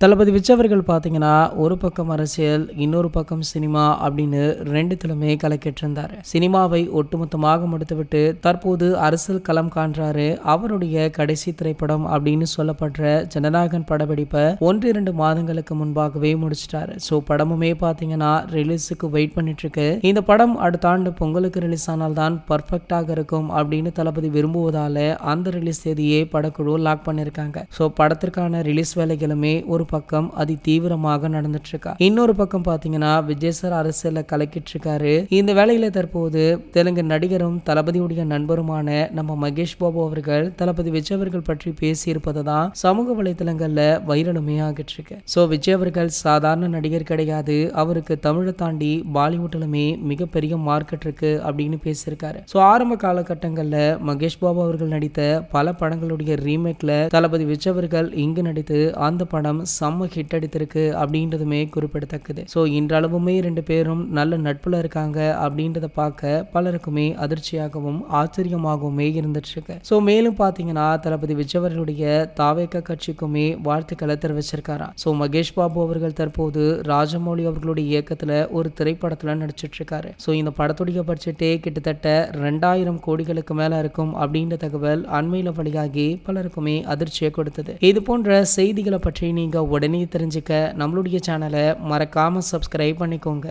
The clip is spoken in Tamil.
தளபதி விஜய் அவர்கள் பார்த்தீங்கன்னா ஒரு பக்கம் அரசியல் இன்னொரு பக்கம் சினிமா அப்படின்னு ரெண்டுத்திலுமே கலக்கிட்டிருந்தார். சினிமாவை ஒட்டுமொத்தமாக முடித்துவிட்டு தற்போது அரசியல் களம் காண்றாரு அவருடைய கடைசி திரைப்படம் அப்படின்னு சொல்லப்படுற ஜனநாயகன் படப்பிடிப்பை ஒன்று இரண்டு மாதங்களுக்கு முன்பாகவே முடிச்சிட்டாரு. ஸோ படமுமே பார்த்தீங்கன்னா ரிலீஸுக்கு வெயிட் பண்ணிட்டு இருக்கு இந்த படம் அடுத்த ஆண்டு பொங்கலுக்கு ரிலீஸ் ஆனால் தான் பர்ஃபெக்டாக இருக்கும் அப்படின்னு தளபதி விரும்புவதால அந்த ரிலீஸ் தேதியே படக்குழு லாக் பண்ணியிருக்காங்க ஸோ படத்திற்கான ரிலீஸ் வேலைகளுமே ஒரு பக்கம் அதி தீவிரமாக நடந்துட்டு இருக்கா இன்னொரு பக்கம் பாத்தீங்கன்னா விஜய் சார் அரசியல கலக்கிட்டு இருக்காரு இந்த வேலையில தற்போது தெலுங்கு நடிகரும் தளபதியுடைய நண்பருமான நம்ம மகேஷ் பாபு அவர்கள் தளபதி விஜய் அவர்கள் பற்றி பேசி இருப்பதை தான் சமூக வலைதளங்கள்ல வைரலுமே ஆகிட்டு இருக்கு சோ விஜய் அவர்கள் சாதாரண நடிகர் கிடையாது. அவருக்கு தமிழை தாண்டி பாலிவுட்லுமே மிகப்பெரிய மார்க்கெட் இருக்கு அப்படின்னு பேசியிருக்காரு. சோ ஆரம்ப காலகட்டங்கள்ல மகேஷ் பாபு அவர்கள் நடித்த பல படங்களுடைய ரீமேக்ல தளபதி விஜய் அவர்கள் இங்கு நடித்து அந்த படம் செம்ம ஹிட் அடித்திருக்கு அப்படின்றதுமே குறிப்பிடத்தக்கது. ஸோ இன்றளவுமே ரெண்டு பேரும் நல்ல நட்புல இருக்காங்க அப்படின்றத பார்க்க பலருக்குமே அதிர்ச்சியாகவும் ஆச்சரியமாகவுமே இருந்துட்டு இருக்கு ஸோ மேலும் பார்த்தீங்கன்னா தளபதி விஜய் அவர்களுடைய தாவேக்க கட்சிக்குமே வாழ்த்துக்களை தெரிவிச்சிருக்காராம் ஸோ மகேஷ் பாபு அவர்கள் தற்போது ராஜமௌலி அவர்களுடைய இயக்கத்தில் ஒரு திரைப்படத்தில் நடிச்சிட்டு இருக்காரு ஸோ இந்த படத்துடைய பட்ஜெட்டே கிட்டத்தட்ட ரெண்டாயிரம் கோடிகளுக்கு மேலே இருக்கும் அப்படின்ற தகவல் அண்மையில் வழியாகி பலருக்குமே அதிர்ச்சியை கொடுத்தது. இது போன்ற செய்திகளை பற்றி நீங்கள் உடனே தெரிஞ்சுக்க நம்மளுடைய சேனலை மறக்காமல் சப்ஸ்கிரைப் பண்ணிக்கோங்க.